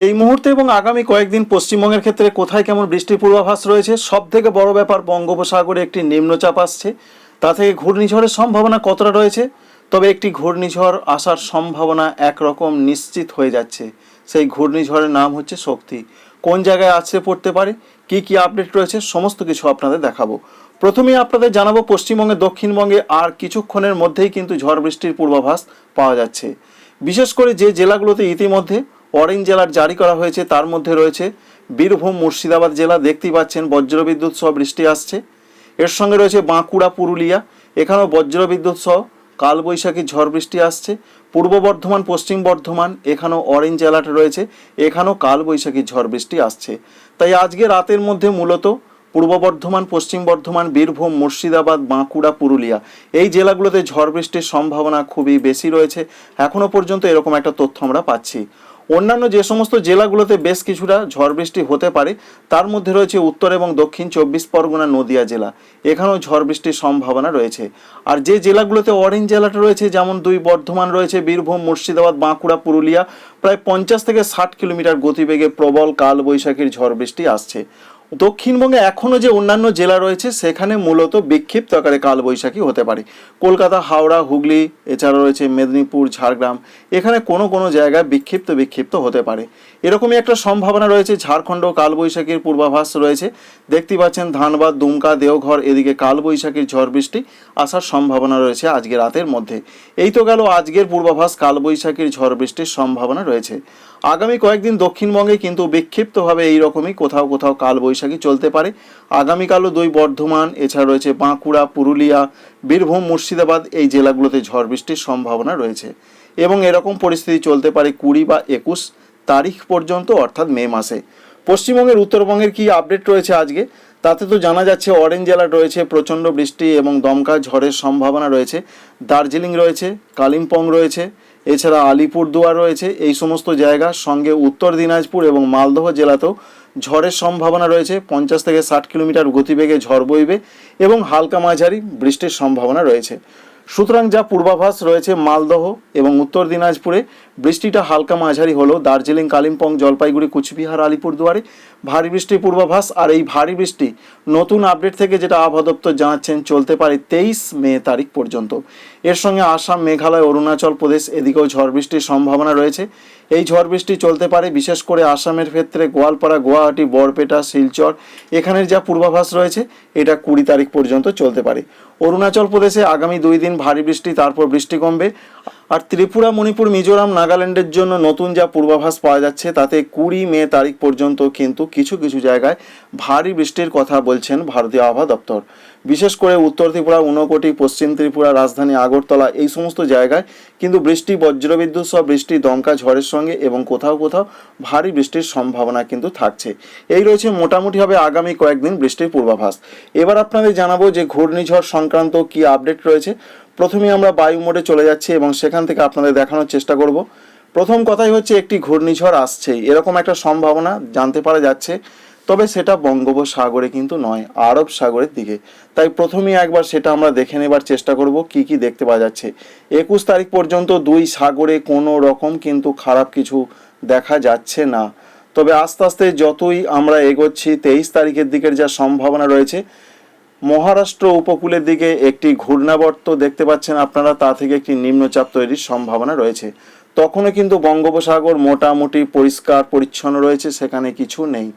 এই মুহূর্তে এবং আগামী কয়েকদিন পশ্চিমবঙ্গের ক্ষেত্রে কোথায় কেমন বৃষ্টির পূর্বাভাস রয়েছে, সব থেকে বড় ব্যাপার বঙ্গোপসাগরে একটি নিম্নচাপ আসছে। তা থেকে ঘূর্ণিঝড়ের সম্ভাবনা কতটা রয়েছে? তবে একটি ঘূর্ণিঝড় আসার সম্ভাবনা একরকম নিশ্চিত হয়ে যাচ্ছে। সেই ঘূর্ণিঝড়ের নাম হচ্ছে শক্তি। কোন জায়গায় আছড়ে পড়তে পারে? কি কি আপডেট রয়েছে? সমস্ত কিছু আপনাদের দেখাবো। প্রথমেই আপনাদের জানাব, পশ্চিমবঙ্গে, দক্ষিণবঙ্গে আর কিছুক্ষণের মধ্যেই কিন্তু ঝড় বৃষ্টির পূর্বাভাস পাওয়া যাচ্ছে। বিশেষ করে যে জেলাগুলোতে ইতিমধ্যে অরেঞ্জ জেলার জারি করা হয়েছে, তার মধ্যে রয়েছে বীরভূম, মুর্শিদাবাদ জেলা, দেখতেই পাচ্ছেন বজ্রবিদ্যুৎ সহ বৃষ্টি আসছে। এর সঙ্গে রয়েছে বাঁকুড়া, পুরুলিয়া, এখানেও বজ্রবিদ্যুৎ সহ কালবৈশাখী ঝড় বৃষ্টি আসছে। পূর্ব বর্ধমান, পশ্চিম বর্ধমান, এখানেও অরেঞ্জ অ্যালার্ট রয়েছে, এখানেও কালবৈশাখী ঝড় বৃষ্টি আসছে। তাই আজকে রাতের মধ্যে মূলত পূর্ব বর্ধমান, পশ্চিম বর্ধমান, বীরভূম, মুর্শিদাবাদ, বাঁকুড়া, পুরুলিয়া এই জেলাগুলোতে ঝড় বৃষ্টির সম্ভাবনা খুবই বেশি রয়েছে। এখনও পর্যন্ত এরকম একটা তথ্য আমরা পাচ্ছি। অন্যান্য যে সমস্ত জেলাগুলোতে বেশ কিছুটা ঝড় বৃষ্টি হতে পারে, তার মধ্যে রয়েছে উত্তর এবং দক্ষিণ চব্বিশ পরগনা, নদিয়া জেলা। এখানেও ঝড় বৃষ্টির সম্ভাবনা রয়েছে। আর যে জেলাগুলোতে অরেঞ্জ জেলাটা রয়েছে, যেমন দুই বর্ধমান রয়েছে, বীরভূম, মুর্শিদাবাদ, বাঁকুড়া, পুরুলিয়া, প্রায় পঞ্চাশ থেকে ষাট কিলোমিটার গতিবেগে প্রবল কাল বৈশাখীর ঝড় বৃষ্টি আসছে। দক্ষিণবঙ্গে এখনও যে অন্যান্য জেলা রয়েছে, সেখানে মূলত বিক্ষিপ্ত আকারে কালবৈশাখী হতে পারে। কলকাতা, হাওড়া, হুগলি এছাড়া রয়েছে মেদিনীপুর, ঝাড়গ্রাম। এখানে কোনো কোনো জায়গায় বিক্ষিপ্ত বিক্ষিপ্ত হতে পারে। এরকমই একটা সম্ভাবনা রয়েছে, ঝাড়খণ্ড কালবৈশাখীর পূর্বাভাস রয়েছে। দেখতে পাচ্ছেন ধানবাদ, দুমকা, দেওঘর, এদিকে কালবৈশাখীর ঝড় বৃষ্টি আসার সম্ভাবনা রয়েছে আজকে রাতের মধ্যে। এই তো গেল আজকের পূর্বাভাস, কালবৈশাখীর ঝড় বৃষ্টির সম্ভাবনা রয়েছে। আগামী কয়েকদিন দক্ষিণবঙ্গে কিন্তু বিক্ষিপ্তভাবে এইরকমই কোথাও কোথাও কালবৈশাখী চলতে পারে। আগামীকালও দুই বর্ধমান, এছাড়া রয়েছে বাঁকুড়া, পুরুলিয়া, বীরভূম, মুর্শিদাবাদ এই জেলাগুলোতে ঝড় বৃষ্টির সম্ভাবনা রয়েছে। এবং এরকম পরিস্থিতি চলতে পারে কুড়ি বা একুশ তারিখ পর্যন্ত, অর্থাৎ মে মাসে। পশ্চিমবঙ্গের উত্তরবঙ্গের কি আপডেট রয়েছে আজকে? তাতে তো জানা যাচ্ছে অরেঞ্জ জেলার রয়েছে, প্রচণ্ড বৃষ্টি এবং দমকা ঝড়ের সম্ভাবনা রয়েছে। দার্জিলিং রয়েছে, কালিম্পং রয়েছে এছাড়া আলিপুরদুয়ার রয়েছে। এই সমস্ত জায়গা সঙ্গে উত্তর দিনাজপুর এবং মালদহ জেলাতেও ঝড়ের সম্ভাবনা রয়েছে। পঞ্চাশ থেকে ষাট কিলোমিটার গতিবেগে ঝড় বইবে এবং হালকা মাঝারি বৃষ্টির সম্ভাবনা রয়েছে। সুতরাং যা পূর্বাভাস রয়েছে মালদহ এবং উত্তর দিনাজপুরে, বৃষ্টিটা হালকা মাঝারি হলো দার্জিলিং, কালিম্পং, জলপাইগুড়ি, কুচবিহার, আলিপুরদুয়ারে ভারী বৃষ্টির পূর্বাভাস আর এই ভারী বৃষ্টি নতুন আপডেট থেকে যেটা আবহাওয়া দপ্তর জানাচ্ছেন, চলতে পারে তেইশ মে তারিখ পর্যন্ত। এর সঙ্গে আসাম, মেঘালয়, অরুণাচল প্রদেশ এদিকেও ঝড় বৃষ্টির সম্ভাবনা রয়েছে। এই ঝড় বৃষ্টি চলতে পারে বিশেষ করে আসামের ক্ষেত্রে গোয়ালপাড়া, গুয়াহাটি, বরপেটা, শিলচর। এখানের যা পূর্বাভাস রয়েছে, এটা কুড়ি তারিখ পর্যন্ত চলতে পারে। অরুণাচল প্রদেশে আগামী দুই দিন ভারী বৃষ্টি তারপর বৃষ্টি কমবে। আর ত্রিপুরা, মণিপুর, মিজোরাম, নাগাল্যান্ডের জন্য নতুন যা পূর্বাভাস পাওয়া যাচ্ছে, তাতে কুড়ি মে তারিখ পর্যন্ত কিন্তু কিছু কিছু জায়গায় ভারী বৃষ্টির কথা বলছেন ভারতীয় আবহাওয়া দপ্তর। বিশেষ করে উত্তর ত্রিপুরা, ঊনকোটি, পশ্চিম ত্রিপুরা, রাজধানী আগরতলা এই সমস্ত জায়গায় কিন্তু বৃষ্টি, বজ্রবিদ্যুৎ সহ বৃষ্টি, দমকা, ঝড়ের সঙ্গে এবং কোথাও কোথাও ভারী বৃষ্টির সম্ভাবনা কিন্তু থাকছে। এই রয়েছে মোটামুটিভাবে আগামী কয়েকদিন বৃষ্টির পূর্বাভাস। এবার আপনাদের জানাব যে ঘূর্ণিঝড় সংক্রান্ত কি আপডেট রয়েছে। প্রথমে আমরা বায়ু মোডে চলে যাচ্ছি এবং সেখান থেকে আপনাদের দেখানোর চেষ্টা করব। প্রথম কথাই হচ্ছে একটি ঘূর্ণিঝড় আসছেই এরকম একটা সম্ভাবনা জানতে পারা যাচ্ছে, তবে সেটা বঙ্গোপসাগরে কিন্তু নয়, আরব সাগরের দিকে। তাই প্রথমেই একবার সেটা আমরা দেখে নেবার চেষ্টা করব, কি কি দেখতে পাওয়া যাচ্ছে। একুশ তারিখ পর্যন্ত দুই সাগরে কোনো রকম কিন্তু খারাপ কিছু দেখা যাচ্ছে না। তবে আস্তে আস্তে যতই আমরা এগোচ্ছি, তেইশ তারিখের দিকের যা সম্ভাবনা রয়েছে মহারাষ্ট্র উপকূলের দিকে একটি ঘূর্ণাবর্ত দেখতে পাচ্ছেন আপনারা, তা থেকে একটি নিম্নচাপ তৈরির সম্ভাবনা রয়েছে। তখনও কিন্তু বঙ্গোপসাগর মোটামুটি পরিষ্কার, পরিচ্ছন্ন রয়েছে, সেখানে কিছু নেই।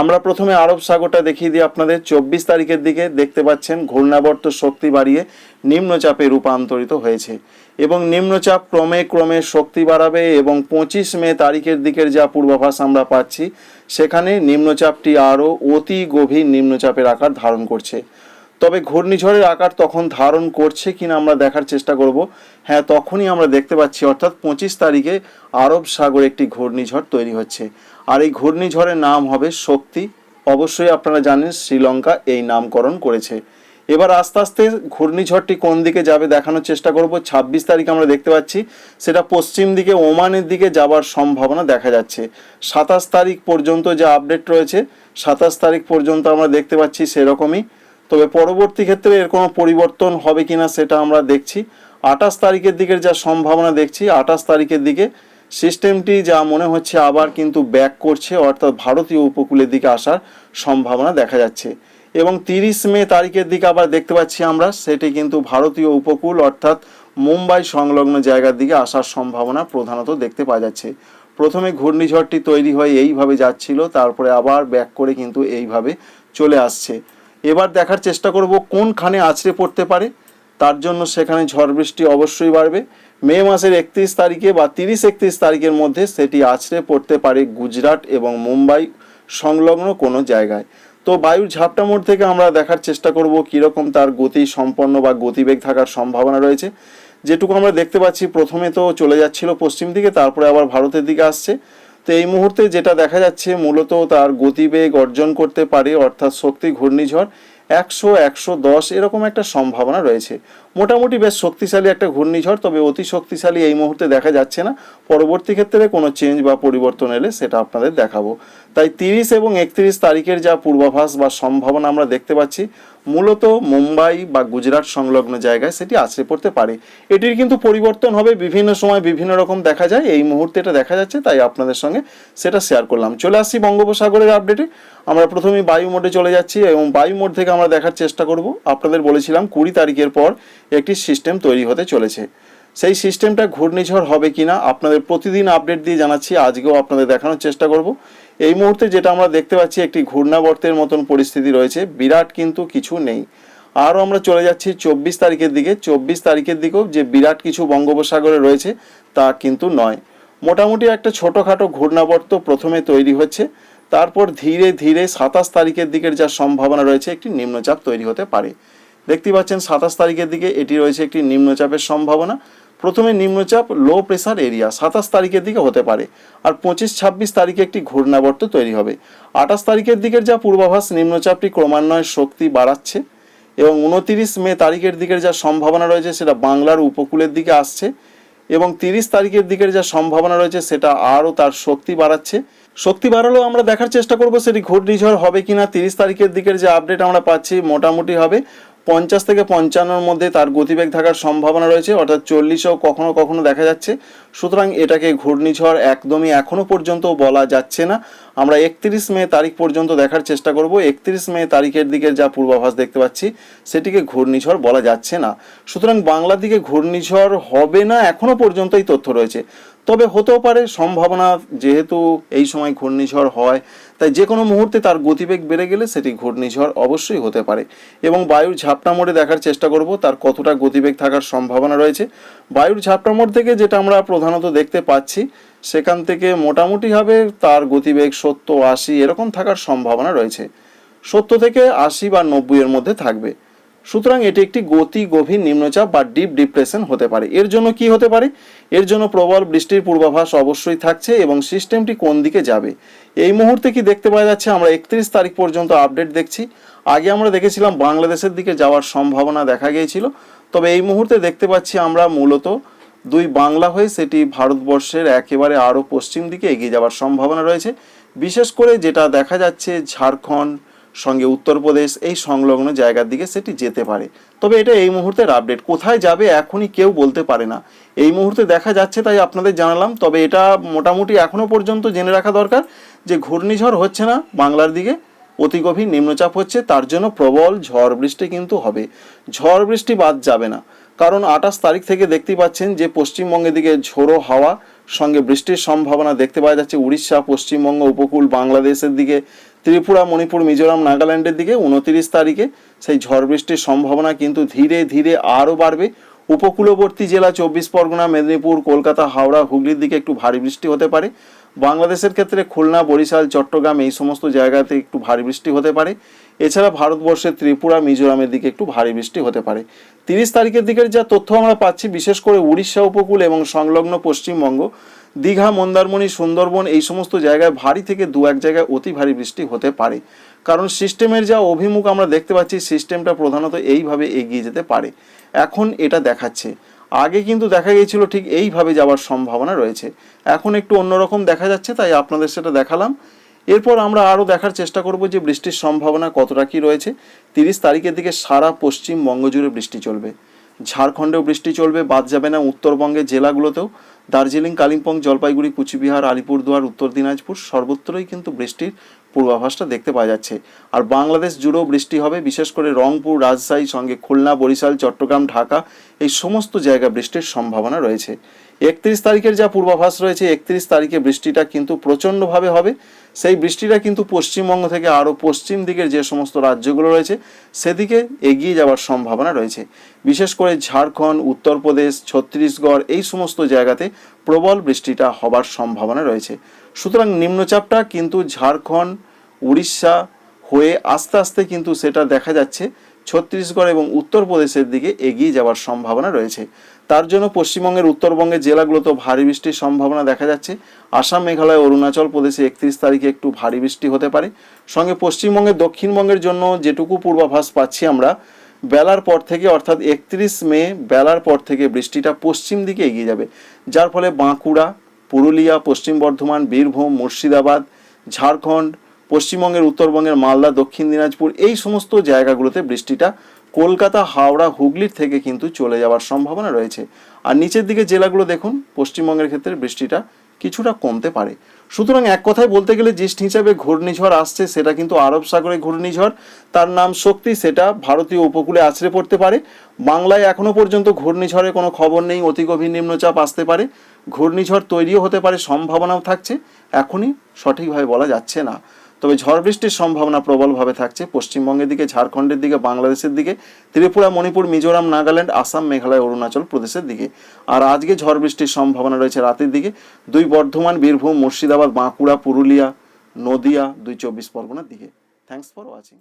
আমরা প্রথমে আরব সাগরটা দেখিয়ে দিই আপনাদের। চব্বিশ তারিখের দিকে দেখতে পাচ্ছেন ঘূর্ণাবর্ত শক্তি বাড়িয়ে নিম্নচাপে রূপান্তরিত হয়েছে এবং নিম্নচাপ ক্রমে ক্রমে শক্তি বাড়াবে এবং পঁচিশ মে তারিখের দিকের যা পূর্বাভাস আমরা পাচ্ছি, সেখানে নিম্নচাপটি আরও অতি গভীর নিম্নচাপের আকার ধারণ করছে। তবে ঘূর্ণিঝড়ের আকার তখন ধারণ করছে কিনা আমরা দেখার চেষ্টা করব। হ্যাঁ তখনই আমরা দেখতে পাচ্ছি, অর্থাৎ পঁচিশ তারিখে আরব সাগরে একটি ঘূর্ণিঝড় তৈরি হচ্ছে। আর এই ঘূর্ণিঝড়ের নাম হবে শক্তি। অবশ্যই আপনারা জানেন, শ্রীলঙ্কা এই নামকরণ করেছে। এবার আস্তে আস্তে ঘূর্ণিঝড়টি কোন দিকে যাবে দেখানোর চেষ্টা করব। ছাব্বিশ তারিখ আমরা দেখতে পাচ্ছি, সেটা পশ্চিম দিকে, ওমানের দিকে যাবার সম্ভাবনা দেখা যাচ্ছে। সাতাশ তারিখ পর্যন্ত যে আপডেট রয়েছে, সাতাশ তারিখ পর্যন্ত আমরা দেখতে পাচ্ছি সেরকমই। তবে পরবর্তী ক্ষেত্রে এর কোনো পরিবর্তন হবে কিনা সেটা আমরা দেখছি। আঠাশ তারিখের দিকের যা সম্ভাবনা দেখছি, আঠাশ তারিখের দিকে সিস্টেমটি যা মনে হচ্ছে আবার কিন্তু ব্যাক করছে, অর্থাৎ ভারতীয় উপকূলের দিকে আসার সম্ভাবনা দেখা যাচ্ছে। এবং তিরিশ মে তারিখের দিকে আবার দেখতে পাচ্ছি আমরা, সেটি কিন্তু ভারতীয় উপকূল, অর্থাৎ মুম্বাই সংলগ্ন জায়গার দিকে আসার সম্ভাবনা প্রধানত দেখতে পাওয়া যাচ্ছে। প্রথমে ঘূর্ণিঝড়টি তৈরি হয়ে এইভাবে যাচ্ছিল, তারপরে আবার ব্যাক করে কিন্তু এইভাবে চলে আসছে। এবার দেখার চেষ্টা করব কোনখানে আছড়ে পড়তে পারে। তার জন্য সেখানে ঝড় বৃষ্টি অবশ্যই বাড়বে। মে মাসের একত্রিশ তারিখে বা তিরিশ একত্রিশ তারিখের মধ্যে সেটি আছড়ে পড়তে পারে গুজরাট এবং মুম্বাই সংলগ্ন কোনো জায়গায়। তো বায়ুর ঝাপটা মোড় থেকে আমরা দেখার চেষ্টা করব কীরকম তার গতি সম্পন্ন বা গতিবেগ থাকার সম্ভাবনা রয়েছে। যেটুকু আমরা দেখতে পাচ্ছি, প্রথমে তো চলে যাচ্ছিল পশ্চিম দিকে, তারপরে আবার ভারতের দিকে আসছে। তো এই মুহূর্তে যেটা দেখা যাচ্ছে, মূলত তার গতিবেগ অর্জন করতে পারে, অর্থাৎ শক্তি ঘূর্ণিঝড়, একশো একশো দশ, এরকম একটা সম্ভাবনা রয়েছে। মোটামুটি বেশ শক্তিশালী একটা ঘূর্ণিঝড়, তবে অতি শক্তিশালী এই মুহূর্তে দেখা যাচ্ছে না। পরবর্তী ক্ষেত্রে কোনো চেঞ্জ বা পরিবর্তন এলে সেটা আপনাদের দেখাবো। তাই তিরিশ এবং একত্রিশ তারিখের যা পূর্বাভাস বা সম্ভাবনা আমরা দেখতে পাচ্ছি, মূলত মুম্বাই বা গুজরাট সংলগ্ন জায়গায় সেটি আছড়ে পড়তে পারে। এটির কিন্তু পরিবর্তন হবে বিভিন্ন সময় বিভিন্ন রকম দেখা যায়, এই মুহূর্তে এটা দেখা যাচ্ছে, তাই আপনাদের সঙ্গে সেটা শেয়ার করলাম। চলে আসছি বঙ্গোপসাগরের আপডেটে আমরা প্রথমেই বায়ু মোডে চলে যাচ্ছি এবং বায়ু মোড থেকে আমরা দেখার চেষ্টা করব। আপনাদের বলেছিলাম কুড়ি তারিখের পর একটি সিস্টেম তৈরি হতে চলেছে। সেই সিস্টেমটা ঘূর্ণিঝড় হবে কিনা আপনাদের প্রতিদিন আপডেট দিয়ে জানাচ্ছি, আজকেও আপনাদের দেখানোর চেষ্টা করব। এই মুহূর্তে যেটা আমরা দেখতে পাচ্ছি, একটি ঘূর্ণাবর্তের মতন পরিস্থিতি রয়েছে, বিরাট কিন্তু কিছু নেই। আরও আমরা চলে যাচ্ছি চব্বিশ তারিখের দিকে। চব্বিশ তারিখের দিকেও যে বিরাট কিছু বঙ্গোপসাগরে রয়েছে, তা কিন্তু নয়। মোটামুটি একটা ছোটোখাটো ঘূর্ণাবর্ত প্রথমে তৈরি হচ্ছে। তারপর ধীরে ধীরে সাতাশ তারিখের দিকের যা সম্ভাবনা রয়েছে, একটি নিম্নচাপ তৈরি হতে পারে। দেখতে পাচ্ছেন সাতাশ তারিখের দিকে এটি রয়েছে একটি নিম্নচাপের সম্ভাবনা। প্রথমে নিম্নচাপ লো প্রেসার এরিয়া সাতাশ তারিখের দিকে হতে পারে। আর পঁচিশ, ছাব্বিশ তারিখে একটি ঘূর্ণাবর্ত তৈরি হবে। আঠাশ তারিখের দিকের যা পূর্বাভাস, নিম্নচাপটি ক্রমান্বয়ে শক্তি বাড়াচ্ছে এবং উনতিরিশ মে তারিখের দিকের যা সম্ভাবনা রয়েছে সেটা বাংলার উপকূলের দিকে আসছে এবং তিরিশ তারিখের দিকের যা সম্ভাবনা রয়েছে সেটা আরও তার শক্তি বাড়াচ্ছে। শক্তি বাড়ালেও আমরা দেখার চেষ্টা করব সেটি ঘূর্ণিঝড় হবে কিনা। তিরিশ তারিখের দিকের যে আপডেট আমরা পাচ্ছি মোটামুটি হবে। পঞ্চাশ থেকে পঞ্চান্নর মধ্যে তার গতিবেগ থাকার সম্ভাবনা রয়েছে, অর্থাৎ চল্লিশও কখনো কখনো দেখা যাচ্ছে। সুতরাং এটাকে ঘূর্ণিঝড় একদমই এখনও পর্যন্ত বলা যাচ্ছে না। আমরা একত্রিশ মে তারিখ পর্যন্ত দেখার চেষ্টা করব। একত্রিশ মে তারিখের দিকের যা পূর্বাভাস দেখতে পাচ্ছি, সেটিকে ঘূর্ণিঝড় বলা যাচ্ছে না। সুতরাং বাংলার দিকে ঘূর্ণিঝড় হবে না এখনও পর্যন্ত এই তথ্য রয়েছে। তবে হতেও পারে, সম্ভাবনা যেহেতু এই সময় ঘূর্ণিঝড় হয়, তাই যে কোনো মুহূর্তে তার গতিবেগ বেড়ে গেলে সেটি ঘূর্ণিঝড় অবশ্যই হতে পারে। এবং বায়ুর ঝাপটা মোড়ে দেখার চেষ্টা করব, তার কতটা গতিবেগ থাকার সম্ভাবনা রয়েছে। বায়ুর ঝাপটা মোড় থেকে যেটা আমরা প্রধানত দেখতে পাচ্ছি, সেখান থেকে মোটামুটিভাবে তার গতিবেগ সত্তর আশি এরকম থাকার সম্ভাবনা রয়েছে। সত্তর থেকে আশি বা নব্বই এর মধ্যে থাকবে। সুতরাং এটি একটি গতি গভীর নিম্নচাপ বা ডিপ ডিপ্রেশন হতে পারে। এর জন্য কি হতে পারে? এর জন্য প্রবল বৃষ্টির পূর্বাভাস অবশ্যই থাকছে এবং সিস্টেমটি কোন দিকে যাবে? এই মুহূর্তে কি দেখতে পাওয়া যাচ্ছে? আমরা একত্রিশ তারিখ পর্যন্ত আপডেট দেখছি। আগে আমরা দেখেছিলাম বাংলাদেশের দিকে যাওয়ার সম্ভাবনা দেখা গিয়েছিল। তবে এই মুহূর্তে দেখতে পাচ্ছি আমরা মূলত দুই বাংলা হয়ে সেটি ভারতবর্ষের একেবারে আরও পশ্চিম দিকে এগিয়ে যাওয়ার সম্ভাবনা রয়েছে। বিশেষ করে যেটা দেখা যাচ্ছে ঝাড়খণ্ড সঙ্গে উত্তরপ্রদেশ এই সংলগ্ন জায়গার দিকে সেটি যেতে পারে। তবে এটা এই মুহূর্তের আপডেট কোথায় যাবে এখনই কেউ বলতে পারে না। এই মুহূর্তে দেখা যাচ্ছে তাই আপনাদের জানালাম, তবে এটা মোটামুটি এখনও পর্যন্ত জেনে রাখা দরকার যে ঘূর্ণিঝড় হচ্ছে না বাংলার দিকে। অতি গভীর নিম্নচাপ হচ্ছে, তার জন্য প্রবল ঝড় বৃষ্টি কিন্তু হবে। ঝড় বৃষ্টি বাদ যাবে না। কারণ আঠাশ তারিখ থেকে দেখতেই পাচ্ছেন যে পশ্চিমবঙ্গের দিকে ঝোড়ো হাওয়া সঙ্গে বৃষ্টির সম্ভাবনা দেখতে পাওয়া যাচ্ছে উড়িষ্যা, পশ্চিমবঙ্গ, উপকূল, বাংলাদেশের দিকে। ত্রিপুরা, মণিপুর, মিজোরাম, নাগাল্যান্ডের দিকে উনতিরিশ তারিখে সেই ঝড় বৃষ্টির সম্ভাবনা কিন্তু ধীরে ধীরে আরও বাড়বে। উপকূলবর্তী জেলা চব্বিশ পরগনা, মেদিনীপুর, কলকাতা, হাওড়া, হুগলির দিকে একটু ভারী বৃষ্টি হতে পারে। বাংলাদেশের ক্ষেত্রে খুলনা, বরিশাল, চট্টগ্রাম এই সমস্ত জায়গাতে একটু ভারী বৃষ্টি হতে পারে। এছাড়া ভারতবর্ষের ত্রিপুরা, মিজোরামের দিকে একটু ভারী বৃষ্টি হতে পারে। তিরিশ তারিখের দিকের যা তথ্য আমরা পাচ্ছি, বিশেষ করে উড়িষ্যা উপকূল এবং সংলগ্ন পশ্চিমবঙ্গ, দীঘা, মন্দারমণি, সুন্দরবন, এই সমস্ত জায়গায় ভারী থেকে দু এক জায়গায় অতি ভারী বৃষ্টি হতে পারে। কারণ সিস্টেমের যা অভিমুখ আমরা দেখতে পাচ্ছি, সিস্টেমটা প্রধানত এইভাবে এগিয়ে যেতে পারে। এখন এটা দেখাচ্ছে। আগে কিন্তু দেখা গিয়েছিল ঠিক এইভাবে যাওয়ার সম্ভাবনা রয়েছে। এখন একটু অন্যরকম দেখা যাচ্ছে, তাই আপনাদের সেটা দেখালাম। এরপর আমরা আরও দেখার চেষ্টা করব যে বৃষ্টির সম্ভাবনা কতটা কী রয়েছে। তিরিশ তারিখের দিকে সারা পশ্চিমবঙ্গ জুড়ে বৃষ্টি চলবে। ঝাড়খণ্ডেও বৃষ্টি চলবে, বাদ যাবে না উত্তরবঙ্গের জেলাগুলোতেও। দার্জিলিং, কালিম্পং, জলপাইগুড়ি, কুচবিহার, আলিপুরদুয়ার, উত্তর দিনাজপুর সর্বত্রই কিন্তু বৃষ্টির পূর্বাভাসটা দেখতে পাওয়া যাচ্ছে। আর বাংলাদেশ জুড়েও বৃষ্টি হবে, বিশেষ করে রংপুর, রাজশাহী, সঙ্গে খুলনা, বরিশাল, চট্টগ্রাম, ঢাকা এই সমস্ত জায়গায় বৃষ্টির সম্ভাবনা রয়েছে। একত্রিশ তারিখের যা পূর্বাভাস রয়েছে, একত্রিশ তারিখে বৃষ্টিটা কিন্তু প্রচণ্ডভাবে হবে। সেই বৃষ্টিটা কিন্তু পশ্চিমবঙ্গ থেকে আরও পশ্চিম দিকের যে সমস্ত রাজ্যগুলো রয়েছে, সেদিকে এগিয়ে যাওয়ার সম্ভাবনা রয়েছে। বিশেষ করে ঝাড়খণ্ড, উত্তরপ্রদেশ, ছত্তিশগড় এই সমস্ত জায়গাতে প্রবল বৃষ্টিটা হবার সম্ভাবনা রয়েছে। সুতরাং নিম্নচাপটা কিন্তু ঝাড়খণ্ড, উড়িষ্যা হয়ে আস্তে আস্তে কিন্তু সেটা দেখা যাচ্ছে। ছত্তিশগড় এবং উত্তরপ্রদেশের দিকে এগিয়ে যাওয়ার সম্ভাবনা রয়েছে। তার জন্য পশ্চিমবঙ্গের উত্তরবঙ্গের জেলাগুলোতেও ভারী বৃষ্টির সম্ভাবনা দেখা যাচ্ছে। আসাম, মেঘালয়, অরুণাচল প্রদেশে একত্রিশ তারিখে একটু ভারী বৃষ্টি হতে পারে। সঙ্গে পশ্চিমবঙ্গের দক্ষিণবঙ্গের জন্য যেটুকু পূর্বাভাস পাচ্ছি আমরা, বেলার পর থেকে অর্থাৎ একত্রিশ মে বেলার পর থেকে বৃষ্টিটা পশ্চিম দিকে এগিয়ে যাবে। যার ফলে বাঁকুড়া পুরুলিয়া, পশ্চিম বর্ধমান, বীরভূম, মুর্শিদাবাদ, ঝাড়খণ্ড, পশ্চিমবঙ্গের, উত্তরবঙ্গের, মালদা, দক্ষিণ দিনাজপুর এই সমস্ত জায়গাগুলোতে বৃষ্টিটা কলকাতা, হাওড়া, হুগলির থেকে কিন্তু চলে যাওয়ার সম্ভাবনা রয়েছে। আর নিচের দিকে জেলাগুলো দেখুন, পশ্চিমবঙ্গের ক্ষেত্রে বৃষ্টিটা কিছুটা কমতে পারে। সুতরাং এক কথায় বলতে গেলে জিস্ট হিসাবে ঘূর্ণিঝড় আসছে, সেটা কিন্তু আরব সাগরে ঘূর্ণিঝড়। তার নাম শক্তি, সেটা ভারতীয় উপকূলে আছড়ে পড়তে পারে। বাংলায় এখনও পর্যন্ত ঘূর্ণিঝড়ের কোনো খবর নেই, অতি গভীর নিম্নচাপ আসতে পারে। ঘূর্ণিঝড় তৈরিও হতে পারে, সম্ভাবনাও থাকছে। এখনই সঠিকভাবে বলা যাচ্ছে না। তবে ঝড় বৃষ্টির সম্ভাবনা প্রবলভাবে থাকছে। পশ্চিমবঙ্গের দিকে, ঝাড়খণ্ডের দিকে, বাংলাদেশের দিকে, ত্রিপুরা, মণিপুর, মিজোরাম, নাগাল্যান্ড, আসাম, মেঘালয়, অরুণাচল প্রদেশের দিকে। আর আজকে ঝড় বৃষ্টির সম্ভাবনা রয়েছে রাতের দিকে। দুই বর্ধমান, বীরভূম, মুর্শিদাবাদ, বাঁকুড়া, পুরুলিয়া, নদিয়া, দুই চব্বিশ পরগনার দিকে। Thanks for watching